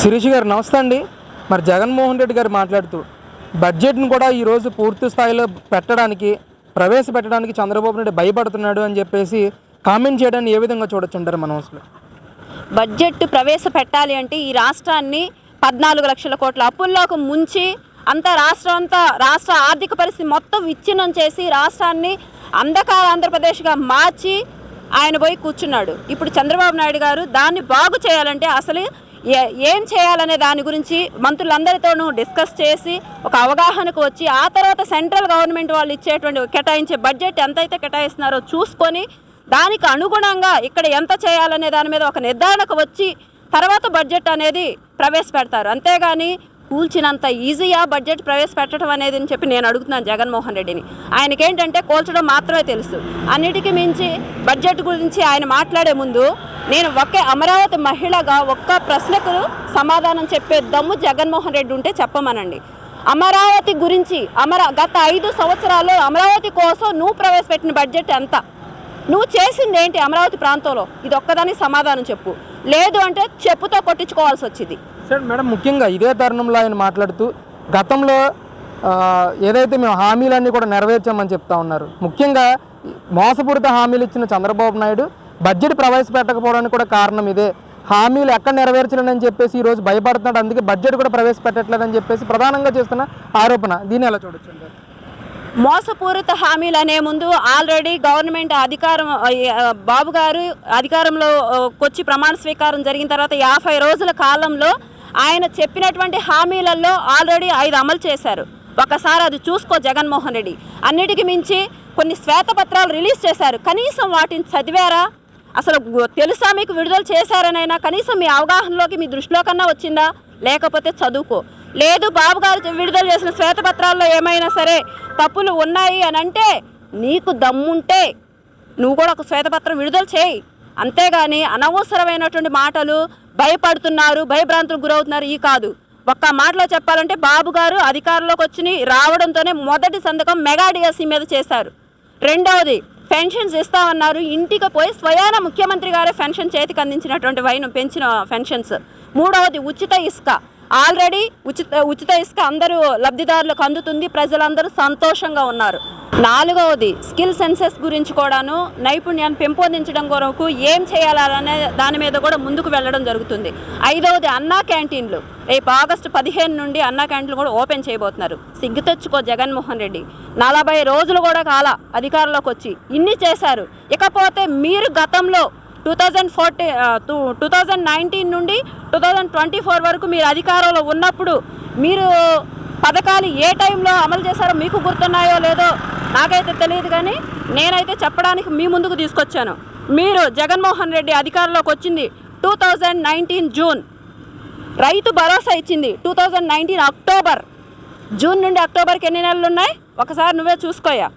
శిరీష్ గారు నమస్తే అండి. మరి జగన్మోహన్ రెడ్డి గారు మాట్లాడుతూ బడ్జెట్ను కూడా ఈరోజు పూర్తి స్థాయిలో పెట్టడానికి ప్రవేశపెట్టడానికి చంద్రబాబు నాయుడు భయపడుతున్నాడు అని చెప్పేసి కామెంట్ చేయడాన్ని ఏ విధంగా చూడొచ్చు అంటారు మన అసలు బడ్జెట్ ప్రవేశపెట్టాలి అంటే ఈ రాష్ట్రాన్ని పద్నాలుగు లక్షల కోట్ల అప్పుల్లోకి ముంచి అంతా రాష్ట్రం అంతా రాష్ట్ర ఆర్థిక పరిస్థితి మొత్తం విచ్ఛిన్నం చేసి రాష్ట్రాన్ని అంధకార ఆంధ్రప్రదేశ్గా మార్చి ఆయన పోయి కూర్చున్నాడు. ఇప్పుడు చంద్రబాబు నాయుడు గారు దాన్ని బాగు చేయాలంటే అసలు ఏ- ఏం చేయాలనే దాని గురించి మంత్రులందరితోనూ డిస్కస్ చేసి ఒక అవగాహనకు వచ్చి ఆ తర్వాత సెంట్రల్ గవర్నమెంట్ వాళ్ళు ఇచ్చేటువంటి కేటాయించే బడ్జెట్ ఎంతైతే కేటాయిస్తున్నారో చూసుకొని దానికి అనుగుణంగా ఇక్కడ ఎంత చేయాలనే దాని మీద ఒక నిర్ధారణకు వచ్చి తర్వాత బడ్జెట్ అనేది ప్రవేశపెడతారు. అంతేగాని కూల్చినంత ఈజీగా బడ్జెట్ ప్రవేశపెట్టడం అనేది అని చెప్పి నేను అడుగుతున్నాను జగన్మోహన్ రెడ్డిని. ఆయనకేంటంటే కూల్చడం మాత్రమే తెలుసు. అన్నిటికీ మించి బడ్జెట్ గురించి ఆయన మాట్లాడే ముందు నేను ఒకే అమరావతి మహిళగా ఒక్క ప్రశ్నకు సమాధానం చెప్పే దమ్ము జగన్మోహన్ రెడ్డి ఉంటే చెప్పమనండి. అమరావతి గురించి అమరా గత ఐదు సంవత్సరాల్లో అమరావతి కోసం నువ్వు ప్రవేశపెట్టిన బడ్జెట్ ఎంత? నువ్వు చేసింది ఏంటి అమరావతి ప్రాంతంలో? ఇది ఒక్కదానికి సమాధానం చెప్పు. లేదు అంటే చెప్పుతో కొట్టించుకోవాల్సి వచ్చింది. సార్ మేడం ముఖ్యంగా ఇదే తరుణంలో ఆయన మాట్లాడుతూ గతంలో ఏదైతే మేము హామీలన్నీ కూడా నెరవేర్చామని చెప్తా ఉన్నారు. ముఖ్యంగా మోసపూరిత హామీలు ఇచ్చిన చంద్రబాబు నాయుడు బడ్జెట్ ప్రవేశపెట్టకపోవడానికి కూడా కారణం ఇదే. హామీలు ఎక్కడ నెరవేర్చలేనని చెప్పేసి ఈరోజు భయపడుతున్నాడు. అందుకే బడ్జెట్ కూడా ప్రవేశపెట్టట్లేదని చెప్పేసి ప్రధానంగా చేస్తున్న ఆరోపణ. దీన్ని ఎలా చూడొచ్చు మోసపూరిత హామీలు అనే ముందు ఆల్రెడీ గవర్నమెంట్ అధికారం బాబు గారు అధికారంలో కొచ్చి వచ్చి ప్రమాణ స్వీకారం జరిగిన తర్వాత యాభై రోజుల కాలంలో ఆయన చెప్పినటువంటి హామీలలో ఆల్రెడీ ఐదు అమలు చేశారు. ఒకసారి అది చూసుకో జగన్మోహన్ రెడ్డి. అన్నిటికీ మించి కొన్ని శ్వేతపత్రాలు రిలీజ్ చేశారు. కనీసం వాటిని చదివారా? అసలు తెలుసా మీకు విడుదల చేశారనైనా కనీసం మీ అవగాహనలోకి మీ దృష్టిలో కన్నా వచ్చిందా? లేకపోతే చదువుకో. లేదు బాబు గారు విడుదల చేసిన శ్వేతపత్రాల్లో ఏమైనా సరే తప్పులు ఉన్నాయి అని అంటే నీకు దమ్ముంటే నువ్వు కూడా ఒక శ్వేతపత్రం విడుదల చేయి. అంతేగాని అనవసరమైనటువంటి మాటలు భయపడుతున్నారు భయభ్రాంతులకు గురవుతున్నారు ఈ కాదు. ఒక్క మాటలో చెప్పాలంటే బాబు గారు అధికారంలోకి వచ్చి రావడంతోనే మొదటి సంతకం మెగా డిఎస్సి మీద చేశారు. రెండవది పెన్షన్స్ ఇస్తామన్నారు. ఇంటికి పోయి స్వయాన ముఖ్యమంత్రి గారే పెన్షన్ చేతికి అందించినటువంటి వైను పెంచిన పెన్షన్స్. మూడవది ఉచిత ఇసుక. ఆల్రెడీ ఉచిత ఉచిత ఇసుక అందరూ లబ్ధిదారులకు అందుతుంది. ప్రజలందరూ సంతోషంగా ఉన్నారు. నాలుగవది స్కిల్ సెన్సెస్ గురించి కూడాను నైపుణ్యాన్ని పెంపొందించడం కొరకు ఏం చేయాలనే దాని మీద కూడా ముందుకు వెళ్ళడం జరుగుతుంది. ఐదవది అన్నా క్యాంటీన్లు. రేపు ఆగస్టు పదిహేను నుండి అన్నా క్యాంటీన్లు కూడా ఓపెన్ చేయబోతున్నారు. సిగ్గు తెచ్చుకో జగన్మోహన్ రెడ్డి. నలభై రోజులు కూడా కాల అధికారంలోకి వచ్చి ఇన్ని చేశారు. ఇకపోతే మీరు గతంలో two thousand forty two two thousand nineteen నుండి టూ థౌజండ్ ట్వంటీ ఫోర్ వరకు మీరు అధికారంలో ఉన్నప్పుడు మీరు పథకాలు ఏ టైంలో అమలు చేశారో మీకు గుర్తున్నాయో లేదో నాకైతే తెలియదు కానీ నేనైతే చెప్పడానికి మీ ముందుకు తీసుకొచ్చాను. మీరు జగన్మోహన్ రెడ్డి అధికారంలోకి వచ్చింది టూ థౌజండ్ నైన్టీన్ జూన్. రైతు భరోసా ఇచ్చింది two thousand nineteen October. June నుండి అక్టోబర్కి ఎన్ని నెలలు ఉన్నాయి? ఒకసారి నువ్వే చూసుకోయా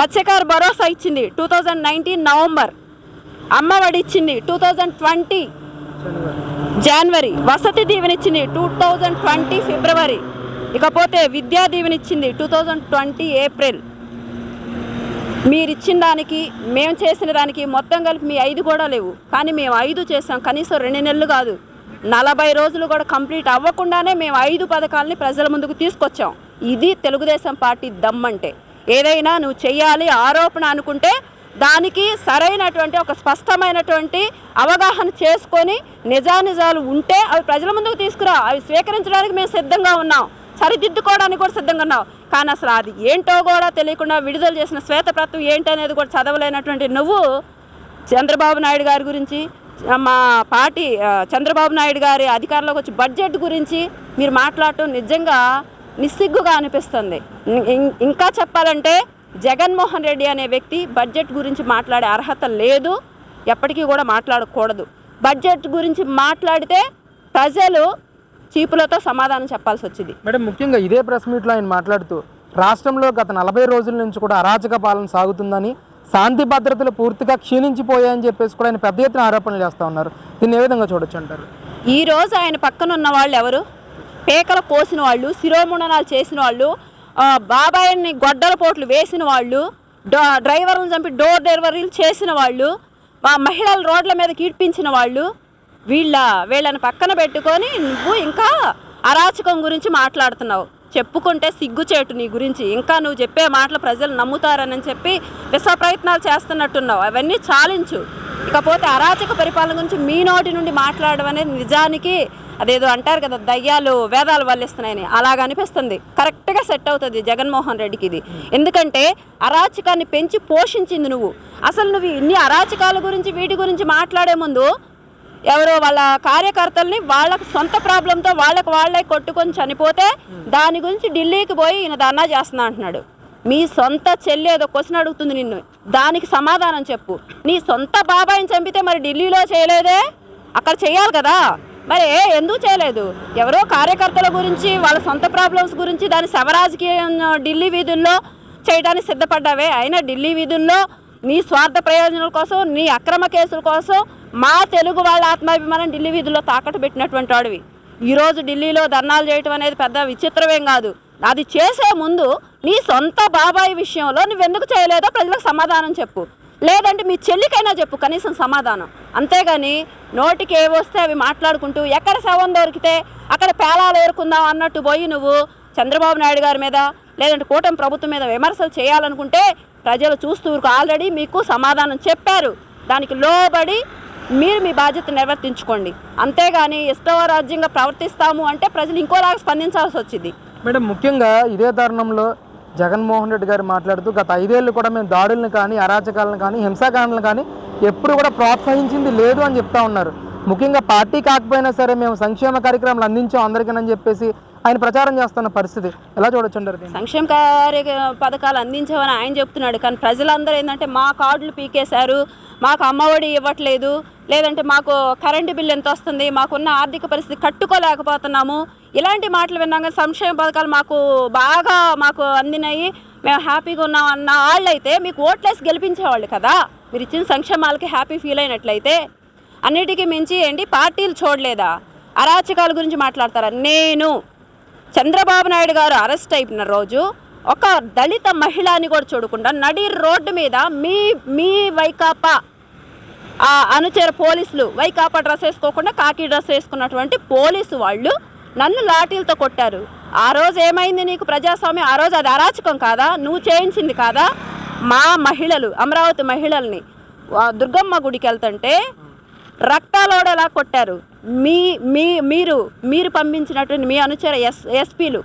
మత్స్యకారు భరోసా ఇచ్చింది టూ థౌజండ్ నైన్టీన్ నవంబర్. అమ్మ ఇచ్చింది టూ థౌజండ్ ట్వంటీ జనవరి. వసతి దీవెనిచ్చింది టూ థౌజండ్ ట్వంటీ ఫిబ్రవరి. ఇకపోతే విద్యా దీవెనిచ్చింది టూ థౌజండ్ ట్వంటీ ఏప్రిల్. మీరిచ్చిన దానికి మేము చేసిన దానికి మొత్తం కలిపి మీ ఐదు కూడా లేవు. కానీ మేము ఐదు చేసాం కనీసం రెండు నెలలు కాదు. నలభై రోజులు కూడా కంప్లీట్ అవ్వకుండానే మేము ఐదు పథకాలని ప్రజల ముందుకు తీసుకొచ్చాం. ఇది తెలుగుదేశం పార్టీ దమ్మంటే. ఏదైనా నువ్వు చేయాలి ఆరోపణ అనుకుంటే దానికి సరైనటువంటి ఒక స్పష్టమైనటువంటి అవగాహన చేసుకొని నిజానిజాలు ఉంటే అవి ప్రజల ముందుకు తీసుకురా అవి స్వీకరించడానికి మేము సిద్ధంగా ఉన్నాం సరిదిద్దుకోవడానికి కూడా సిద్ధంగా ఉన్నావు కానీ అసలు అది ఏంటో కూడా తెలియకుండా విడుదల చేసిన శ్వేతపత్రం ఏంటనేది కూడా చదవలేనటువంటి నువ్వు చంద్రబాబు నాయుడు గారి గురించి మా పార్టీ చంద్రబాబు నాయుడు గారి అధికారంలోకి వచ్చి బడ్జెట్ గురించి మీరు మాట్లాడటం నిజంగా నిస్సిగ్గుగా అనిపిస్తుంది. ఇం- ఇంకా చెప్పాలంటే జగన్మోహన్ రెడ్డి అనే వ్యక్తి బడ్జెట్ గురించి మాట్లాడే అర్హత లేదు. ఎప్పటికీ కూడా మాట్లాడకూడదు. బడ్జెట్ గురించి మాట్లాడితే ప్రజలు చీపులతో సమాధానం చెప్పాల్సి వచ్చింది. మేడం ముఖ్యంగా ఇదే ప్రెస్ మీట్లో ఆయన మాట్లాడుతూ రాష్ట్రంలో గత నలభై రోజుల నుంచి కూడా అరాచక పాలన సాగుతుందని శాంతి భద్రతలు పూర్తిగా క్షీణించిపోయాయని చెప్పేసి కూడా ఆయన పెద్ద ఎత్తున ఆరోపణలు చేస్తూ ఉన్నారు. దీన్ని ఏ విధంగా చూడొచ్చు అంటారు? ఈ రోజు ఆయన పక్కన ఉన్న వాళ్ళు ఎవరు? పేకలు కోసిన వాళ్ళు శిరోముండనాలు చేసిన వాళ్ళు బాబాయిని గొడ్డల పోట్లు వేసిన వాళ్ళు డ్ర- డ్రైవర్లను చంపి డోర్ డెలివరీలు చేసిన వాళ్ళు మహిళలు రోడ్ల మీద కీడ్పించిన వాళ్ళు వీళ్ళ వీళ్ళని పక్కన పెట్టుకొని నువ్వు ఇంకా అరాచకం గురించి మాట్లాడుతున్నావు. చెప్పుకుంటే సిగ్గుచేటు నీ గురించి. ఇంకా నువ్వు చెప్పే మాటలు ప్రజలు నమ్ముతారని చెప్పి విశ్వ ప్రయత్నాలు చేస్తున్నట్టున్నావు. అవన్నీ చాలించు. ఇకపోతే అరాచక పరిపాలన గురించి మీ నోటి నుండి మాట్లాడడం అనేది నిజానికి అదేదో అంటారు కదా దయ్యాలు వేదాలు వల్లిస్తున్నాయని. అలాగ అనిపిస్తుంది. కరెక్ట్గా సెట్ అవుతుంది జగన్మోహన్ రెడ్డికి ఇది. ఎందుకంటే అరాచకాన్ని పెంచి పోషించింది నువ్వు. అసలు నువ్వు ఇన్ని అరాచకాల గురించి వీటి గురించి మాట్లాడే ముందు ఎవరో వాళ్ళ కార్యకర్తల్ని వాళ్ళకు సొంత ప్రాబ్లంతో వాళ్ళకు వాళ్ళే కొట్టుకొని చనిపోతే దాని గురించి ఢిల్లీకి పోయి ఈయన ధర్నా చేస్తున్నా అంటున్నాడు. మీ సొంత చెల్లి ఏదో క్వశ్చన్ అడుగుతుంది నిన్ను. దానికి సమాధానం చెప్పు. నీ సొంత బాబాయిని చంపితే మరి ఢిల్లీలో చేయలేదే? అక్కడ చేయాలి కదా. మరి ఎందుకు చేయలేదు? ఎవరో కార్యకర్తల గురించి వాళ్ళ సొంత ప్రాబ్లమ్స్ గురించి దాని శవరాజకీయం ఢిల్లీ వీధుల్లో చేయడానికి సిద్ధపడ్డావే. అయినా ఢిల్లీ వీధుల్లో నీ స్వార్థ ప్రయోజనాల కోసం నీ అక్రమ కేసుల కోసం మా తెలుగు వాళ్ళ ఆత్మాభిమానం ఢిల్లీ వీధుల్లో తాకట్టు పెట్టినటువంటి వాడివి. ఈరోజు ఢిల్లీలో ధర్నాలు చేయటం అనేది పెద్ద విచిత్రమేం కాదు. అది చేసే ముందు నీ సొంత బాబాయ్ విషయంలో నువ్వెందుకు చేయలేదో ప్రజలకు సమాధానం చెప్పు. లేదంటే మీ చెల్లికైనా చెప్పు కనీసం సమాధానం. అంతేగాని నోటికి ఏవి వస్తే అవి మాట్లాడుకుంటూ ఎక్కడ శవం దొరికితే అక్కడ పేలాలు ఏరుకుందాం అన్నట్టు పోయి నువ్వు చంద్రబాబు నాయుడు గారి మీద లేదంటే కూటమి ప్రభుత్వం మీద విమర్శలు చేయాలనుకుంటే ప్రజలు చూస్తూ ఆల్రెడీ మీకు సమాధానం చెప్పారు. దానికి లోబడి మీరు మీ బాధ్యత నిర్వర్తించుకోండి. అంతేగాని ఇష్టవరాజ్యంగా ప్రవర్తిస్తాము అంటే ప్రజలు ఇంకోలాగా స్పందించాల్సి వచ్చింది. మేడం ముఖ్యంగా ఇదే తరుణంలో జగన్మోహన్ రెడ్డి గారు మాట్లాడుతూ గత ఐదేళ్ళు కూడా మేము దాడులను కానీ అరాచకాలను కానీ హింసాకాండలను కానీ ఎప్పుడు కూడా ప్రోత్సహించింది లేదు అని చెప్తా ఉన్నారు. ముఖ్యంగా పార్టీ కాకపోయినా సరే మేము సంక్షేమ కార్యక్రమాలు అందించాం అందరికీ చెప్పేసి ఆయన ప్రచారం చేస్తున్న పరిస్థితి ఎలా చూడొచ్చు సంక్షేమ కార్య పథకాలు అందించామని ఆయన చెప్తున్నాడు. కానీ ప్రజలందరూ ఏంటంటే మా కార్డులు పీకేశారు మాకు అమ్మఒడి ఇవ్వట్లేదు లేదంటే మాకు కరెంటు బిల్లు ఎంత వస్తుంది మాకున్న ఆర్థిక పరిస్థితి కట్టుకోలేకపోతున్నాము. ఇలాంటి మాటలు విన్నాం కానీ సంక్షేమ పథకాలు మాకు బాగా మాకు అందినాయి. మేము హ్యాపీగా ఉన్నాం అన్న వాళ్ళైతే మీకు ఓట్లేసి గెలిపించేవాళ్ళు కదా. మీరు ఇచ్చిన సంక్షేమాలకి హ్యాపీ ఫీల్ అయినట్లయితే అన్నిటికీ మించి ఏంటి పార్టీలు చూడలేదా? అరాచకాల గురించి మాట్లాడతారా? నేను చంద్రబాబు నాయుడు గారు అరెస్ట్ అయిపోయిన రోజు ఒక దళిత మహిళని కూడా చూడకుండా నడి రోడ్డు మీద మీ మీ వైకాపా ఆ అనుచర పోలీసులు వైకాపా డ్రెస్ వేసుకోకుండా కాకి డ్రెస్ వేసుకున్నటువంటి పోలీసు వాళ్ళు నన్ను లాఠీలతో కొట్టారు. ఆ రోజు ఏమైంది నీకు ప్రజాస్వామ్యం? ఆ రోజు అది అరాచకం కాదా? నువ్వు చేయించింది కాదా? మా మహిళలు అమరావతి మహిళల్ని దుర్గమ్మ గుడికి వెళ్తుంటే రక్తాలోడేలా కొట్టారు. మీ మీ మీరు మీరు పంపించినటువంటి మీ అనుచర ఎస్ ఎస్పీలు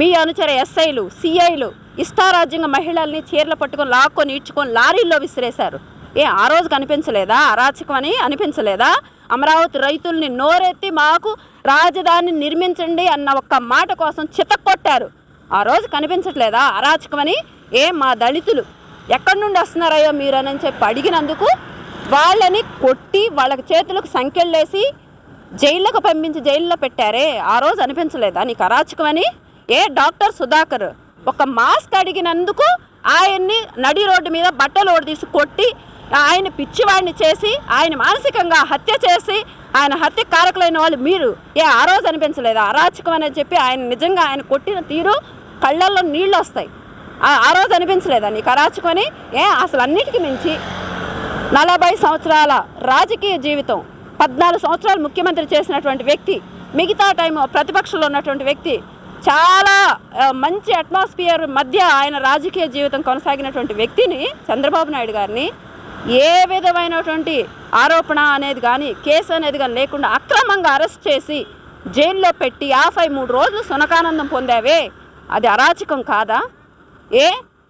మీ అనుచర ఎస్ఐలు సిఐలు ఇష్టారాజ్యంగా మహిళల్ని చీరలు పట్టుకొని లాక్కొని ఈడ్చుకొని లారీల్లో విసిరేశారు. ఏ ఆ రోజు కనిపించలేదా? అరాచకం అని అనిపించలేదా? అమరావతి రైతుల్ని నోరెత్తి మాకు రాజధాని నిర్మించండి అన్న ఒక్క మాట కోసం చితక్కొట్టారు. ఆ రోజు కనిపించట్లేదా? అరాచకమని ఏ మా దళితులు ఎక్కడి నుండి వస్తున్నారయ్యో మీరు అని చెప్పి అడిగినందుకు వాళ్ళని కొట్టి వాళ్ళకి చేతులకు సంఖ్యలేసి జైళ్ళకు పంపించి జైల్లో పెట్టారే. ఆ రోజు అనిపించలేదా? నీకు అరాచకమని ఏ డాక్టర్ సుధాకర్ ఒక మాస్క్ అడిగినందుకు ఆయన్ని నడి రోడ్డు మీద బట్టలు ఓడి తీసి కొట్టి ఆయన పిచ్చివాడిని చేసి ఆయన మానసికంగా హత్య చేసి ఆయన హత్య కారకులైన వాళ్ళు మీరు ఏ ఆ రోజు అనిపించలేదు? అరాచకం అని చెప్పి ఆయన నిజంగా ఆయన కొట్టిన తీరు కళ్ళల్లో నీళ్ళు వస్తాయి. ఆ- ఆ రోజు అనిపించలేదా నీకు అరాచకం ఏ అసలు అన్నిటికీ మించి నలభై సంవత్సరాల రాజకీయ జీవితం పద్నాలుగు సంవత్సరాలు ముఖ్యమంత్రి చేసినటువంటి వ్యక్తి మిగతా టైం ప్రతిపక్షంలో ఉన్నటువంటి వ్యక్తి చాలా మంచి అట్మాస్ఫియర్ మధ్య ఆయన రాజకీయ జీవితం కొనసాగినటువంటి వ్యక్తిని చంద్రబాబు నాయుడు గారిని ఏ విధమైనటువంటి ఆరోపణ అనేది కానీ కేసు అనేది కానీ లేకుండా అక్రమంగా అరెస్ట్ చేసి జైల్లో పెట్టి యాభై మూడు రోజులు సునకానందం పొందావే? అది అరాచకం కాదా? ఏ?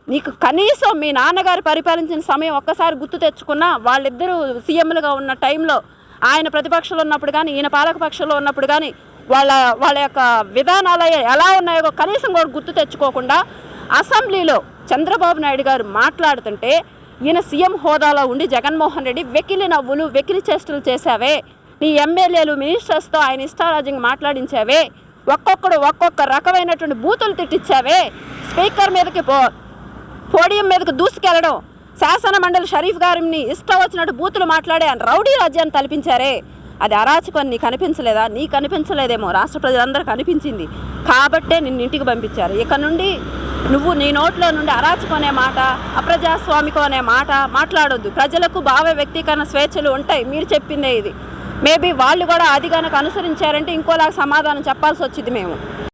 నీకు కనీసం మీ నాన్నగారు పరిపాలించిన సమయం ఒక్కసారి గుర్తు తెచ్చుకున్నా వాళ్ళిద్దరూ సీఎంలుగా ఉన్న టైంలో ఆయన ప్రతిపక్షంలో ఉన్నప్పుడు కానీ ఈయన పాలకపక్షంలో ఉన్నప్పుడు కానీ వాళ్ళ వాళ్ళ యొక్క విధానాలు ఎలా ఉన్నాయో కనీసం కూడా గుర్తు తెచ్చుకోకుండా అసెంబ్లీలో చంద్రబాబు నాయుడు గారు మాట్లాడుతుంటే ఈయన సీఎం హోదాలో ఉండి జగన్మోహన్ రెడ్డి వెకిలి నవ్వులు వెకిలి చేష్టలు చేశావే. నీ ఎమ్మెల్యేలు మినిస్టర్స్తో ఆయన ఇష్టారాజ్యంగా మాట్లాడించావే. ఒక్కొక్కడు ఒక్కొక్క రకమైనటువంటి బూతులు తిట్టించావే స్పీకర్ మీదకి పో పోడియం మీదకు దూసుకెళ్ళడం శాసన మండలి షరీఫ్ గారిని ఇష్టం వచ్చినట్టు బూతులు మాట్లాడే అని రౌడీ రాజ్యాన్ని తలపించారే. అది అరాచకం నీకు కనిపించలేదా? నీకు కనిపించలేదేమో. రాష్ట్ర ప్రజలందరూ కనిపించింది కాబట్టే నిన్ను ఇంటికి పంపించారు. ఇక నుండి నువ్వు నీ నోట్లో నుండి అరాచకం అనే మాట అప్రజాస్వామికం అనే మాట మాట్లాడొద్దు. ప్రజలకు భావ వ్యక్తీకరణ స్వేచ్ఛలు ఉంటాయి. మీరు చెప్పిందే ఇది. మేబీ వాళ్ళు కూడా అది కనుక అనుసరించారంటే ఇంకోలాగా సమాధానం చెప్పాల్సి వచ్చింది మేము.